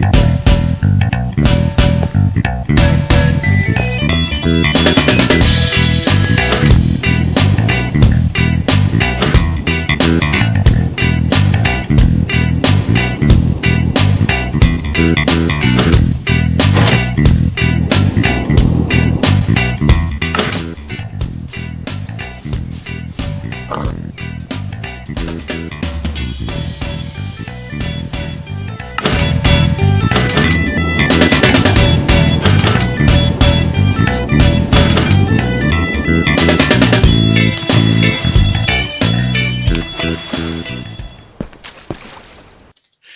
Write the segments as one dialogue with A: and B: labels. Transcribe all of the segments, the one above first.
A: Yeah.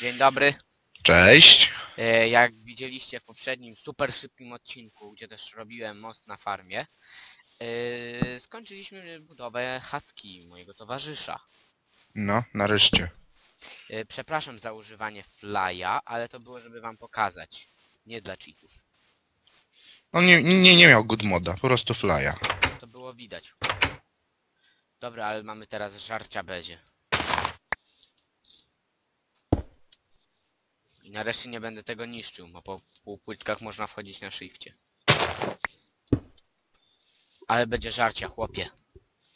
A: Dzień dobry.
B: Cześć.
A: E, Jak widzieliście w poprzednim super szybkim odcinku, gdzie też robiłem most na farmie, e, skończyliśmy budowę chatki mojego towarzysza.
B: No, nareszcie.
A: E, Przepraszam za używanie flya, ale to było, żeby wam pokazać. Nie dla cheatów.
B: On nie, nie, nie miał good moda, po prostu flya.
A: To było widać. Dobra, ale mamy teraz żarcia bezie. Nareszcie nie będę tego niszczył, bo po półpłytkach można wchodzić na shifcie. Ale będzie żarcia, chłopie.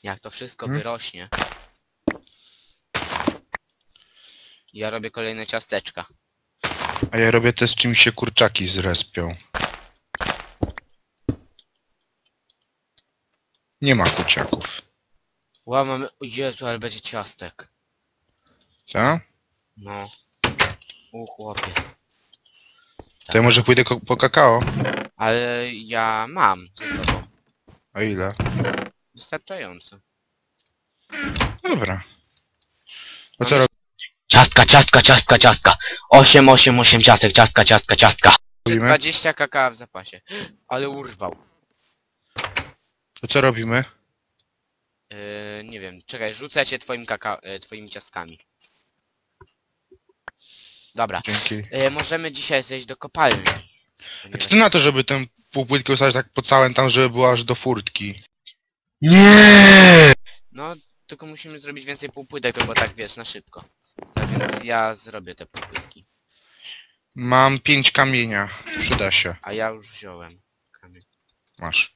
A: Jak to wszystko
B: Hmm?
A: wyrośnie. Ja robię kolejne ciasteczka.
B: A ja robię te z czym się kurczaki zrespią. Nie ma kurczaków.
A: Ła, mamy... O Jezu, ale będzie ciastek.
B: Co?
A: No. U chłopie.
B: To ja może pójdę ko- po kakao?
A: Ale ja mam ze sobą.
B: A ile?
A: Wystarczająco.
B: Dobra. No co
A: Ciastka, ciastka, ciastka, ciastka. 8, 8, 8 ciastek, ciastka, ciastka, ciastka.
B: robimy?
A: 20 kakao w zapasie. Ale urwał.
B: To co robimy?
A: Yy, nie wiem, czekaj, rzucę cię twoim kakao, yy, twoimi ciastkami. Dobra.
B: Dzięki.
A: Yy, możemy dzisiaj zejść do kopalni. Ponieważ...
B: co ty na to, żeby tę półpłytkę ustawić tak po całym tam, żeby była aż do furtki? Nie!
A: No, tylko musimy zrobić więcej półpłytek, bo tak wiesz, na szybko. Tak więc ja zrobię te półpłytki.
B: Mam pięć kamienia. Przyda się.
A: A ja już wziąłem. kamień.
B: Masz.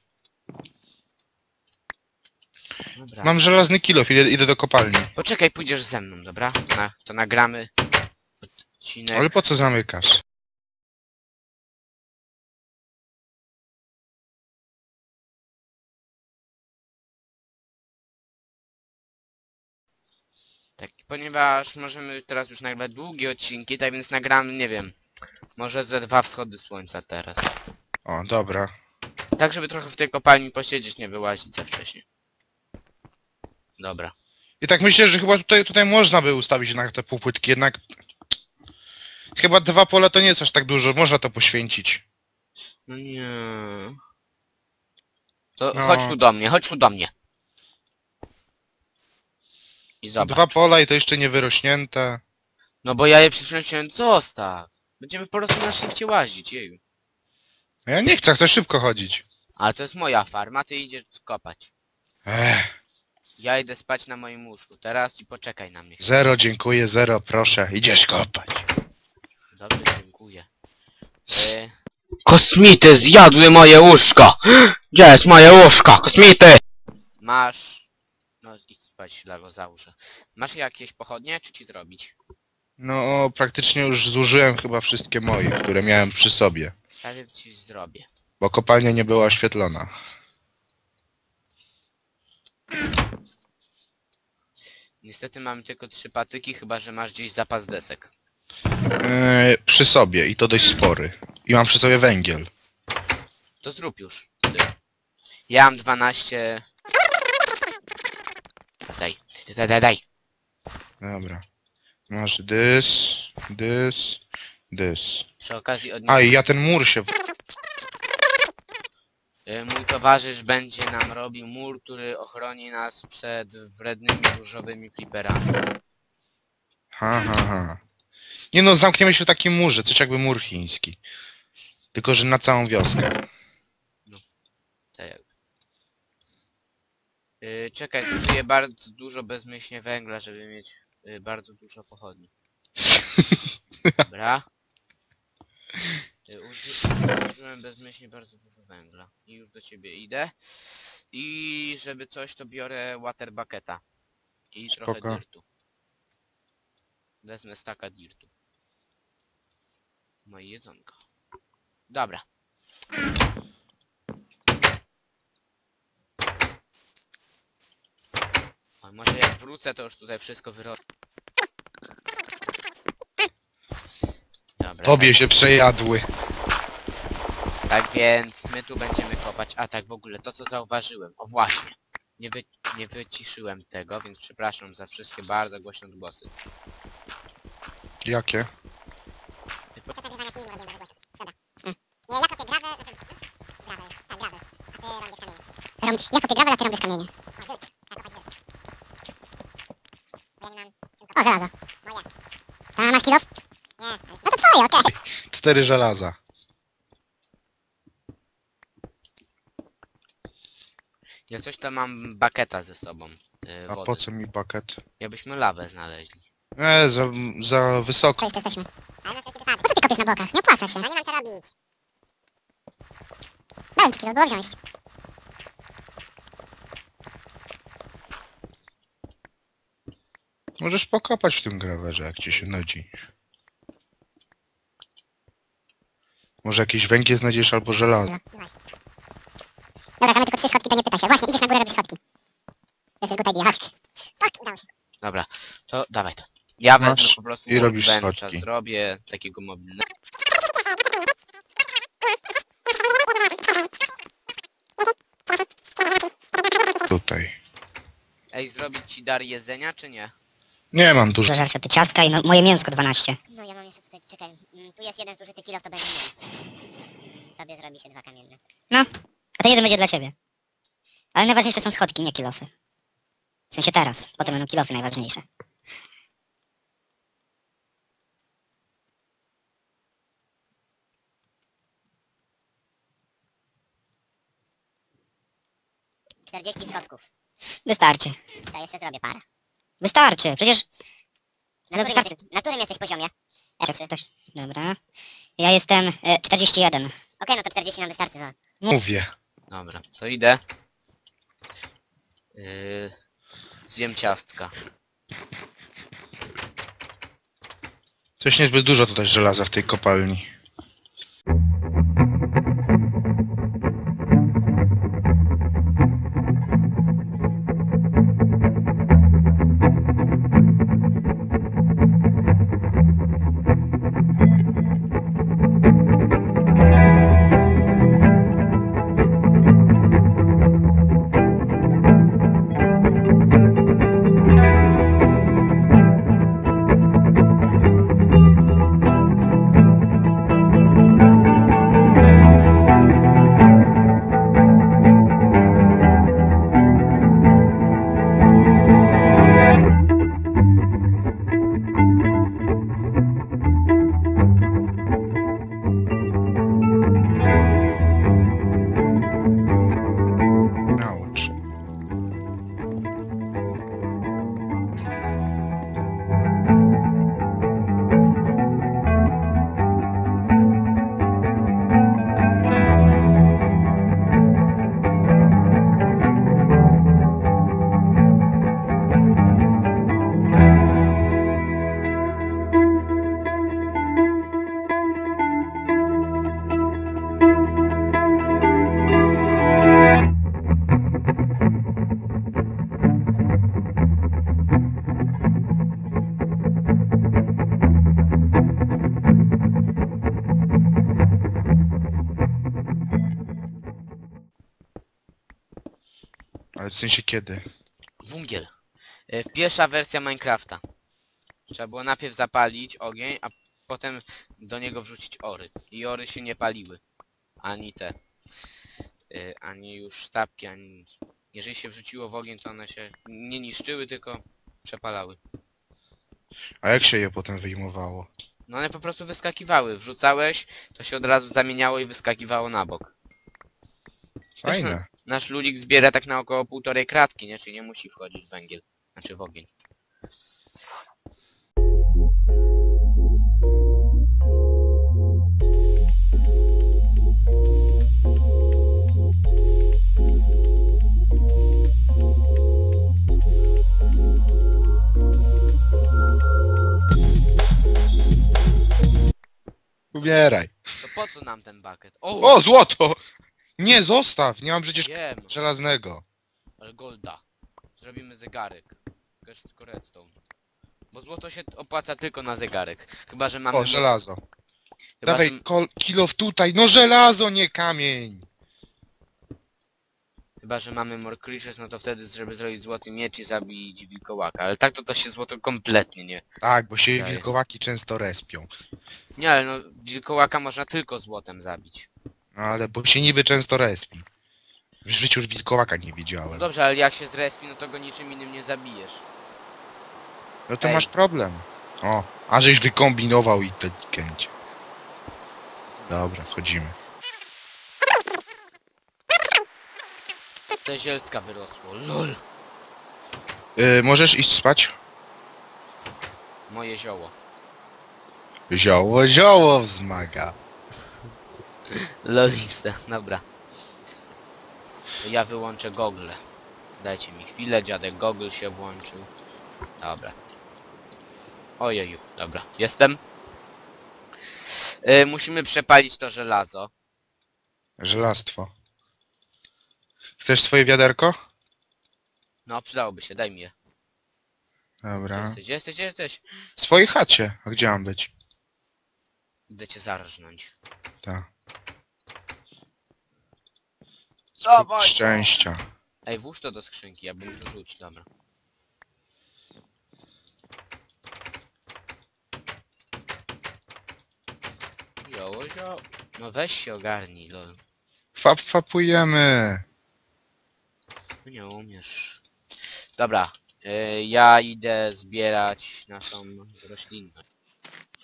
A: Dobra.
B: Mam żelazny kilof, idę, idę do kopalni.
A: Poczekaj, pójdziesz ze mną, dobra? To, na, to nagramy odcinek.
B: Ale po co zamykasz?
A: Tak, ponieważ możemy teraz już nagrać długie odcinki, tak więc nagramy, nie wiem, może ze dwa wschody słońca teraz.
B: O, dobra.
A: Tak, żeby trochę w tej kopalni posiedzieć, nie wyłazić za wcześnie. Dobra.
B: I tak myślę, że chyba tutaj, tutaj można by ustawić jednak te półpłytki, jednak... Chyba dwa pola to nie jest aż tak dużo, można to poświęcić.
A: No nie. To
B: No.
A: chodź tu do mnie, chodź tu do mnie. I zobacz.
B: Dwa pola i to jeszcze nie wyrośnięte.
A: No bo ja je przed chwilą chciałem zostaw. Będziemy po prostu na szybcie łazić, jeju.
B: A Ja nie chcę, chcę szybko chodzić.
A: Ale to jest moja farma, ty idziesz kopać.
B: Ech,
A: Ja idę spać na moim łóżku. Teraz i poczekaj na mnie.
B: zero, dziękuję, zero, proszę. Idziesz kopać.
A: Dobrze, dziękuję. E... Kosmity zjadły moje łóżko! Gdzie jest moje łóżko? Kosmity! Masz... No idź spać, założę. Masz jakieś pochodnie, czy ci zrobić?
B: No, praktycznie już zużyłem chyba wszystkie moje, które miałem przy sobie.
A: Ja więc ci zrobię.
B: Bo kopalnia nie była oświetlona.
A: Niestety mamy tylko trzy patyki, chyba że masz gdzieś zapas desek.
B: Eee, przy sobie i to dość spory. I mam przy sobie węgiel.
A: To zrób już. Ty. Ja mam 12... Daj, daj, daj, daj.
B: Dobra. Masz dys, dys, dys.
A: Przy okazji od
B: A i ja ten mur się...
A: Y, Mój towarzysz będzie nam robił mur, który ochroni nas przed wrednymi różowymi creeperami.
B: Ha, ha, ha. Nie no, zamkniemy się w takim murze, coś jakby mur chiński. Tylko, że na całą wioskę.
A: Tak jakby. Y, czekaj, zużyję bardzo dużo bezmyślnie węgla, żeby mieć y, bardzo dużo pochodni. Dobra. Y, Uży... Użyłem bezmyślnie bardzo dużo węgla. I już do ciebie idę. I żeby coś to biorę water bucketa. I trochę
B: Spoko.
A: dirtu. Wezmę staka dirtu. Moje jedzonko. Dobra. A może jak wrócę to już tutaj wszystko wyrobię. Dobra.
B: Tobie się przejadły.
A: Tak więc my tu będziemy kopać. A tak w ogóle to co zauważyłem. O właśnie. Nie, wy, nie wyciszyłem tego, więc przepraszam za wszystkie bardzo głośne odgłosy.
B: Jakie?
C: Nie, ja kopię grawę, znaczy... Grawę, tak, grawę. A ty robisz kamienie. Ja kopię grawę, a ty robisz kamienie. O, żelazo. Moje. Ta, masz kilof? Nie. No to twoje, okej.
B: Cztery żelaza.
A: Ja coś tam mam baketa ze sobą. Yy,
B: A
A: wody.
B: po co mi bucket?
A: Jakbyśmy lawę znaleźli.
B: E, za, za wysoko.
C: To jeszcze jesteśmy. Ale na bokach? Nie opłaca się. No nie mam co robić. Ci kilo, było wziąć.
B: Możesz pokopać w tym grawerze, jak ci się nudzi. Może jakiś węgiel znajdziesz albo żelazo.
C: No. Dobra, że mamy tylko trzy schodki, to nie pytaj się. Właśnie, idziesz na górę, robisz schodki. Jesteś good idea, chodź. Tak, udało się.
A: Dobra, to dawaj to. Ja
B: Masz
A: wezmę po prostu
B: i robisz
A: workbencha,
B: schodki.
A: zrobię takiego mobilnego.
B: Tutaj.
A: Ej, zrobić ci dar jedzenia, czy nie?
B: Nie mam dużo.
D: Żarcia, ty ciastka i no, moje mięsko 12.
C: No ja mam jeszcze tutaj, czekaj, mm, tu jest jeden zużyty kilof, to będzie mój. Tobie zrobi się dwa kamienne.
D: A ten jeden będzie dla ciebie. Ale najważniejsze są schodki, nie kilofy. W sensie teraz, potem będą kilofy najważniejsze.
C: Czterdzieści schodków.
D: Wystarczy.
C: To jeszcze zrobię parę.
D: Wystarczy, przecież...
C: Na
D: No
C: którym,
D: wystarczy.
C: jesteś, na którym jesteś poziomie? F3. Okej,
D: Dobra. Ja jestem e, 41.
C: no to 40 nam wystarczy. No.
B: Mówię.
A: Dobra, to idę. Yy, zjem ciastka.
B: Coś niezbyt dużo tutaj żelaza w tej kopalni. W sensie kiedy?
A: Wungiel. Yy, pierwsza wersja Minecrafta. Trzeba było najpierw zapalić ogień, a potem do niego wrzucić ory. I ory się nie paliły. Ani te. Yy, ani już sztabki, ani... Jeżeli się wrzuciło w ogień, to one się nie niszczyły, tylko przepalały.
B: A jak się je potem wyjmowało?
A: No one po prostu wyskakiwały. Wrzucałeś, to się od razu zamieniało i wyskakiwało na bok.
B: Fajne
A: nasz ludzik zbiera tak na około półtorej kratki, nie? Czyli nie musi wchodzić w węgiel, znaczy w ogień.
B: Umieraj.
A: To po co nam ten bucket? O,
B: o złoto! Nie, zostaw! Nie mam przecież
A: wiem,
B: żelaznego.
A: ale golda. Zrobimy zegarek. Też tylko redstone. Bo złoto się opłaca tylko na zegarek. Chyba, że mamy...
B: O, żelazo.
A: Chyba,
B: Dawaj
A: że,
B: kol kilof tutaj. No żelazo, nie kamień.
A: chyba, że mamy more creatures, no to wtedy, żeby zrobić złoty miecz i zabić wilkołaka. Ale tak to to się złoto kompletnie nie...
B: Tak, bo się wilkołaki często respią.
A: Nie, ale no, wilkołaka można tylko złotem zabić.
B: No ale bo się niby często respi. W życiu już wilkołaka nie
A: No
B: widziałem.
A: dobrze, ale jak się zrespi, no to go niczym innym nie zabijesz.
B: No to
A: Ej.
B: masz problem. O, a żeś wykombinował inteligentnie. Dobra, wchodzimy.
A: Te zielska wyrosło, lol.
B: Yy, możesz iść spać?
A: Moje zioło.
B: Zioło, zioło wzmaga.
A: Loliste, dobra. Ja wyłączę gogle. Dajcie mi chwilę, dziadek gogl się włączył. Dobra. Ojeju, dobra. Jestem. Y, musimy przepalić to żelazo.
B: Żelastwo. Chcesz swoje wiaderko?
A: No, przydałoby się, daj mi je. Gdzie
B: Dobra.
A: jesteś, gdzie jesteś, gdzie jesteś?
B: W swojej chacie. A gdzie mam być?
A: Idę cię zarżnąć.
B: Tak.
A: Dawaj!
B: Szczęścia.
A: Ej, włóż to do skrzynki, ja bym to rzuć, dobra. Zioło, zioło. No weź się ogarnij, lol.
B: Fap, fapujemy.
A: Nie umiesz. Dobra, y, ja idę zbierać naszą roślinność.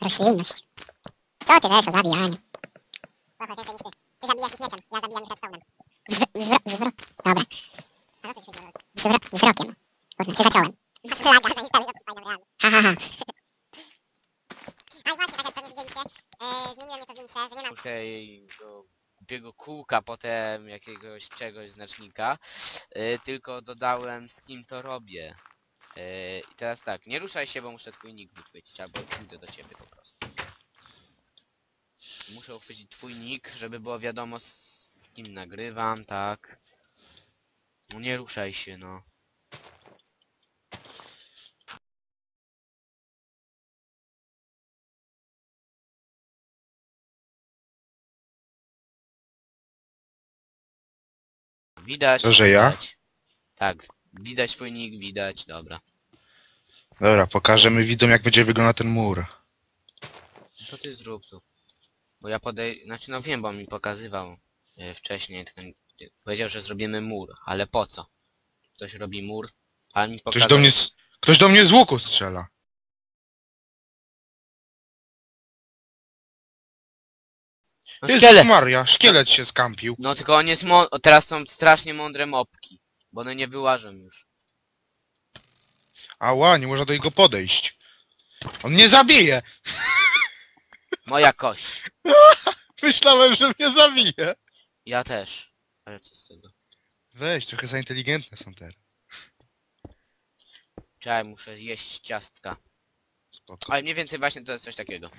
C: Roślinność. Co ty wiesz o zabijaniu? Łapę więcej niż ty. Ty zabijasz ich mieczem, ja zabijam ich redstone'em. Z, z, z, dobra. Z, wro- wzrokiem. Kurwa, się zaciąłem. Ha, ha, ha. A i właśnie, tak jak pewnie widzieliście, zmieniłem nieco większe, że nie ma...
A: Muszę do głupiego kółka potem jakiegoś czegoś znacznika. Y, tylko dodałem z kim to robię. Y, I teraz tak, nie ruszaj się, bo muszę twój nick wychwycić, albo pójdę do ciebie po prostu. Muszę uchwycić twój nick, żeby było wiadomo z, z kim nagrywam, tak. No nie ruszaj się, no. Widać.
B: Co, że ja?
A: widać. Tak, widać twój nick, widać, dobra.
B: Dobra, pokażemy widzom jak będzie wyglądał ten mur.
A: To ty zrób tu. Bo ja podej... Znaczy no wiem, bo mi pokazywał e, wcześniej. Ten... Powiedział, że zrobimy mur, ale po co? Ktoś robi mur, a mi
B: Ktoś
A: pokazał...
B: do mnie, s- ktoś do mnie z łuku strzela.
A: No
B: Jezus
A: szkielet!
B: Maria, szkielet się skampił.
A: No tylko on jest mą... o, Teraz są strasznie mądre mopki. Bo one nie wyłażą już.
B: Ała, nie można do niego podejść. On mnie zabije!
A: Moja kość.
B: Myślałem, że mnie zabije.
A: Ja też. Ale co z tego?
B: Weź, trochę za inteligentne są te.
A: Czekaj, muszę jeść ciastka.
B: Spoko.
A: Ale mniej więcej właśnie to jest coś takiego.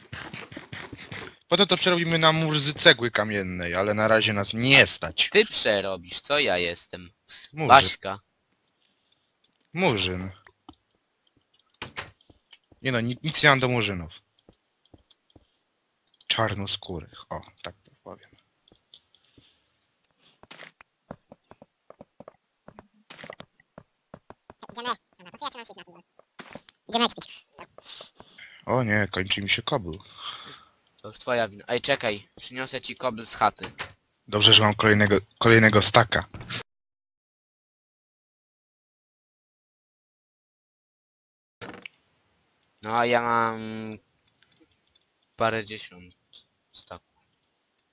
B: Potem to przerobimy na mur z cegły kamiennej, ale na razie nas nie stać.
A: Ty przerobisz, co ja jestem?
B: Murzyn.
A: Baśka.
B: Murzyn. Nie no, nic, nic nie mam do murzynów. Czarnoskórych, o, tak to powiem.
C: Idziemy. Dobra, to ja trzymam się na tym. Idziemy ekspić.
B: O nie, kończy mi się kobyl.
A: To już twoja wina. Ej, czekaj. Przyniosę ci kobl z chaty.
B: Dobrze, że mam kolejnego, kolejnego staka.
A: No a ja mam parę dziesiąt staków.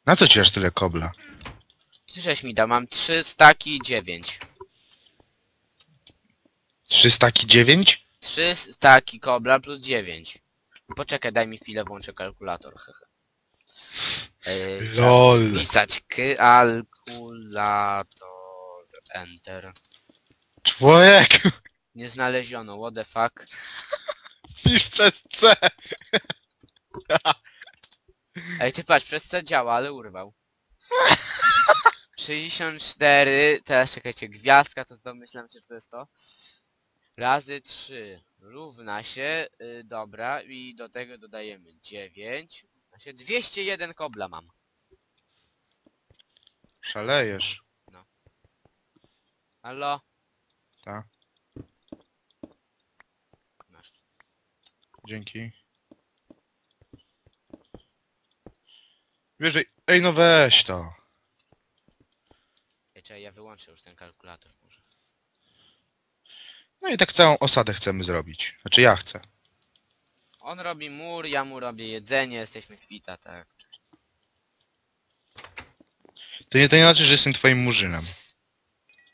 B: Na co ci aż tyle kobla?
A: Ty żeś mi dał, mam trzy staki i dziewięć.
B: Trzy staki dziewięć?
A: Trzy staki kobla plus dziewięć. Poczekaj, daj mi chwilę, włączę kalkulator, hehe. Yy, trzeba
B: LOL.
A: Pisać kalkulator. Enter.
B: Człowiek!
A: Nie znaleziono, what the fuck.
B: Pisz przez C!
A: Ej, ty patrz, przez co działa, ale urwał. 64, teraz czekajcie, gwiazdka, to domyślam się, że to jest to. Razy 3 równa się, y, dobra, i do tego dodajemy 9. Równa się 201 kobla mam.
B: Szalejesz.
A: Halo?
B: Tak.
A: Masz.
B: Dzięki. Że- ej no weź to.
A: Ej, czekaj, ja wyłączę już ten kalkulator.
B: No i tak całą osadę chcemy zrobić. Znaczy ja chcę.
A: On robi mur, ja mu robię jedzenie, jesteśmy kwita, tak.
B: To nie, to nie znaczy, że jestem twoim murzynem.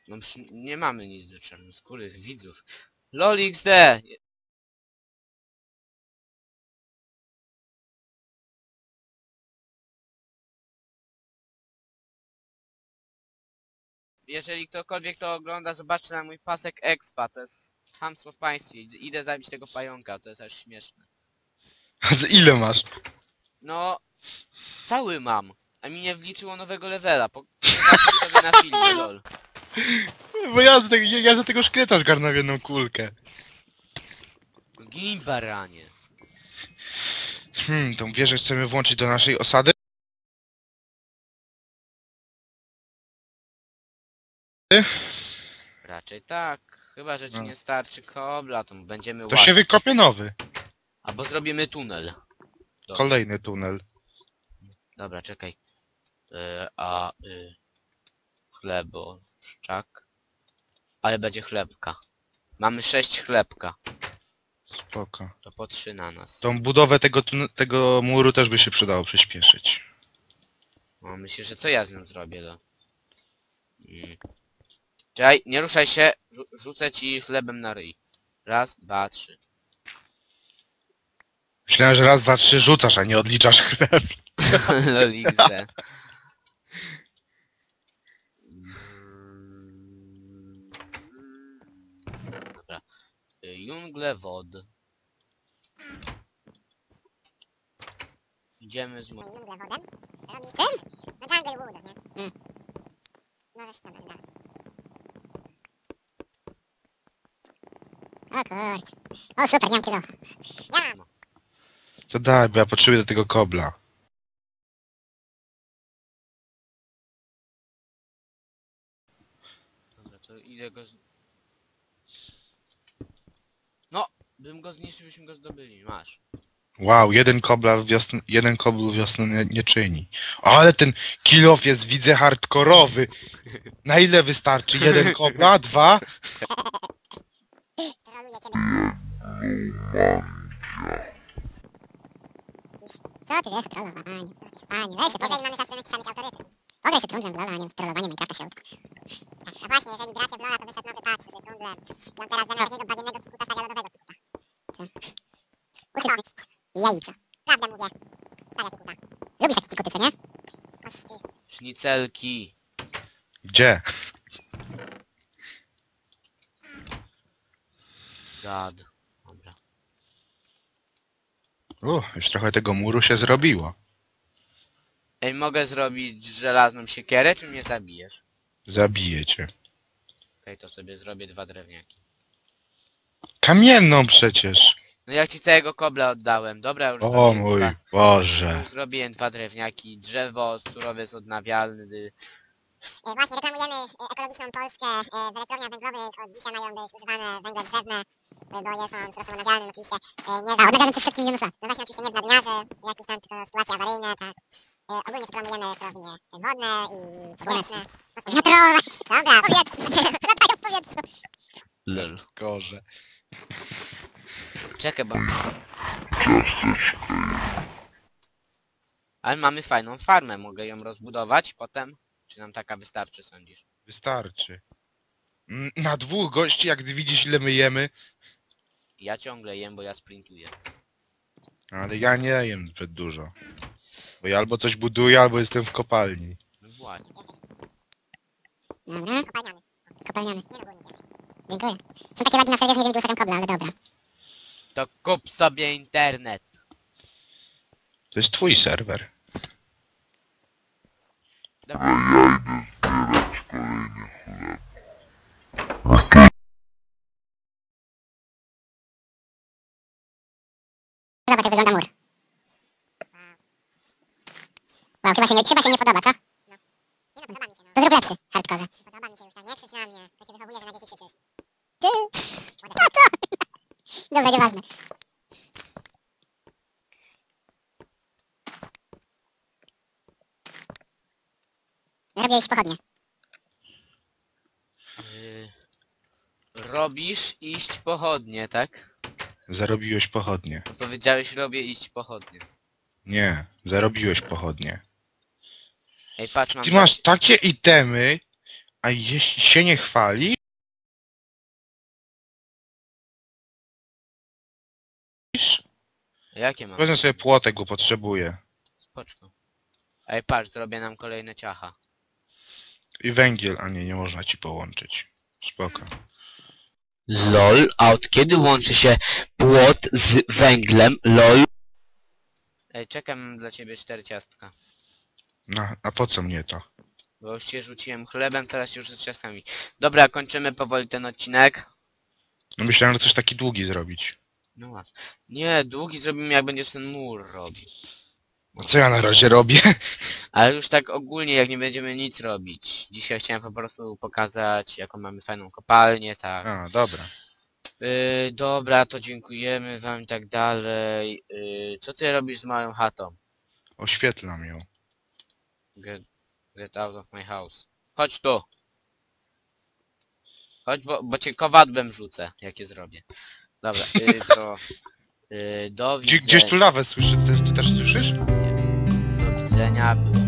A: No przy- nie mamy nic do czarnoskórych widzów. LOL XD! Jeżeli ktokolwiek to ogląda, zobaczcie na mój pasek expa, to jest hamstwo w państwie. Id- Idę zabić tego pająka, to jest aż śmieszne.
B: A ty ile masz?
A: No, cały mam, a mi nie wliczyło nowego levela, po... zobaczcie sobie na filmie, lol.
B: Bo ja za tego, ja, ja za tego szkieleta zgarnąłem jedną kulkę.
A: Gin baranie.
B: Hmm, tą wieżę chcemy włączyć do naszej osady?
A: Raczej tak. Chyba, że ci
B: No.
A: nie starczy kobla, to będziemy
B: To się wykopie nowy.
A: Albo zrobimy tunel. Dobra.
B: Kolejny tunel.
A: Dobra, czekaj. E, a... Y, chleboszczak. Ale będzie chlebka. Mamy sześć chlebka.
B: Spoko.
A: To po trzy na nas.
B: Tą budowę tego, tun- tego muru też by się przydało przyspieszyć.
A: No, myślę, że co ja z nią zrobię, no. Mm. Czekaj, nie ruszaj się. Rzu rzucę ci chlebem na ryj. Raz, dwa, trzy.
B: Myślałem, że raz, dwa, trzy rzucasz, a nie odliczasz chleb.
A: Lolize. Dobra. Y, Jungle wod. Idziemy z
C: wodem. Robi czym? No jungle wood, nie?
D: Mm.
C: Możesz tam dalej.
D: O kurczę. O super, nie mam kilofa.
C: Ja mam.
B: To daj, bo ja potrzebuję do tego kobla.
A: Dobra, to idę go z... No! Bym go zniszczył, byśmy go zdobyli. Masz.
B: Wow, jeden kobla wiosn, jeden koblu wiosny nie, nie czyni. Ale ten kilof jest, widzę, hardkorowy. Na ile wystarczy? Jeden kobla? Dwa?
D: Co ty wiesz o trollowaniu? Panie, weź się
C: Jeżeli mamy zastrzelać, trzeba mieć autorytet.
D: Podaj się trudnym dla nie w trollowanie Minecrafta się uczyć.
C: Tak, a właśnie, jeżeli gracie w LoL'a, to wyszedł nowy patch z trundlem. I on teraz zamiast takiego bagiennego cikuta stawia lodowego cikuta.
D: Uczyć jajca.
C: Prawdę mówię. Stawia cikuta.
D: Lubisz takie cikuty, co nie?
C: Oż ty.
A: Sznicelki.
B: Gdzie?
A: God.
B: Uff, już trochę tego muru się zrobiło.
A: Ej, mogę zrobić żelazną siekierę, czy mnie zabijesz?
B: Zabiję cię.
A: Okej, to sobie zrobię dwa drewniaki.
B: Kamienną przecież.
A: No jak ci całego kobla oddałem, dobra już
B: O
A: zrobiłem
B: mój
A: dwa,
B: Boże.
A: już zrobiłem dwa drewniaki, drzewo, surowiec odnawialny,
C: Właśnie, reklamujemy e, ekologiczną Polskę. E, W elektrowniach węglowych od dzisiaj mają być używane węgle drzewne, e, bo jest on surowcem odnawialnym oczywiście. e, Nie za,
D: odnawiamy przez setki milionów lat.
C: no właśnie oczywiście nie w nadmiarze, jakieś tam tylko sytuacje awaryjne, tak. E, Ogólnie to promujemy elektrownie wodne i powietrzne.
D: Wiatrowe!
C: Dobra,
D: Powietrze! Latają w powietrzu!
A: Lol.
B: Gorze.
A: Czekaj, bo... Ale mamy fajną farmę, mogę ją rozbudować potem? Czy nam taka wystarczy, sądzisz?
B: Wystarczy. Mm, Na dwóch gości, jak widzisz ile my jemy.
A: Ja ciągle jem, bo ja sprintuję.
B: Ale ja nie jem zbyt dużo. Bo ja albo coś buduję, albo jestem w kopalni.
A: No właśnie.
D: Dobra,
C: kopalniany.
D: Dziękuję. Są takie lagi na serwerze, nie wiem gdzie ustawiam kobla, ale dobra.
A: To kup sobie internet.
B: To jest twój serwer.
A: Dobra.
C: Zobacz, jak wygląda mur. Wow, chyba się nie, chyba się nie podoba, co? No. Nie no, podoba mi się, no. To zrób lepszy, hardkorze. Nie podoba mi się już, tak. Nie krzycz na mnie. To cię wychowuje, że na dzieci krzyczysz. Ty! Co to? Dobra, nieważne. Robię iść pochodnie.
A: Yy, robisz iść pochodnie, tak?
B: Zarobiłeś pochodnie.
A: Powiedziałeś robię iść pochodnie.
B: Nie, zarobiłeś pochodnie.
A: Ej, patrz, mam...
B: Ty masz takie itemy, a jeśli się nie chwali...
A: Jakie mam?
B: Wezmę sobie płotek, go potrzebuję.
A: Spoczko. Ej, patrz, zrobię nam kolejne ciacha.
B: I węgiel, a nie, nie można ci połączyć. Spoko.
A: LOL, a od kiedy łączy się płot z węglem? LOL. Ej, czekam dla ciebie cztery ciastka.
B: No, a po co mnie to?
A: Bo już cię rzuciłem chlebem, teraz już z ciastkami. Dobra, kończymy powoli ten odcinek.
B: No myślałem, że coś taki długi zrobić.
A: No ładnie. Nie, długi zrobimy jak będziesz ten mur robił.
B: A co ja na razie robię?
A: Ale już tak ogólnie, jak nie będziemy nic robić. Dzisiaj chciałem po prostu pokazać, jaką mamy fajną kopalnię, tak.
B: A, dobra.
A: Yy, dobra, to dziękujemy wam i tak dalej. Yy, co ty robisz z moją chatą?
B: Oświetlam ją.
A: Get, get out of my house. Chodź tu. Chodź, bo, bo cię kowadłem rzucę, jak je zrobię. Dobra, yy, to... Yy, do widzenia.
B: gdzieś tu lawę słyszę, ty, ty też słyszysz?
A: Do widzenia, było.